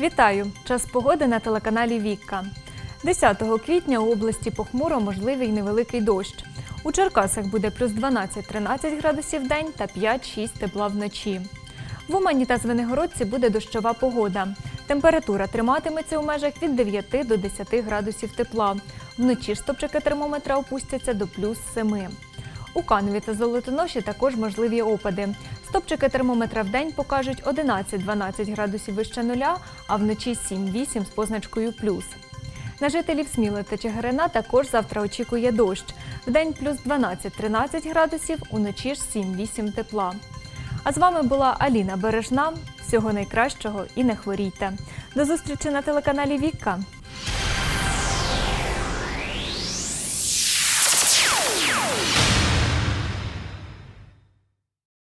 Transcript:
Вітаю! Час погоди на телеканалі Вікка. 10 квітня у області похмуро можливий невеликий дощ. У Черкасах буде плюс 12-13 градусів в день та 5-6 тепла вночі. В Умані та Звенигородці буде дощова погода. Температура триматиметься у межах від 9 до 10 градусів тепла. Вночі стопчики термометра опустяться до плюс 7. У Каневі та Золотоноші також можливі опади. Стопчики термометра в день покажуть 11-12 градусів вище нуля, а вночі 7-8 з позначкою плюс. На жителів Сміли та Чигирина також завтра очікує дощ. Вдень плюс 12-13 градусів, уночі ж 7-8 тепла. А з вами була Аліна Бережна. Всього найкращого і не хворійте. До зустрічі на телеканалі Вікка.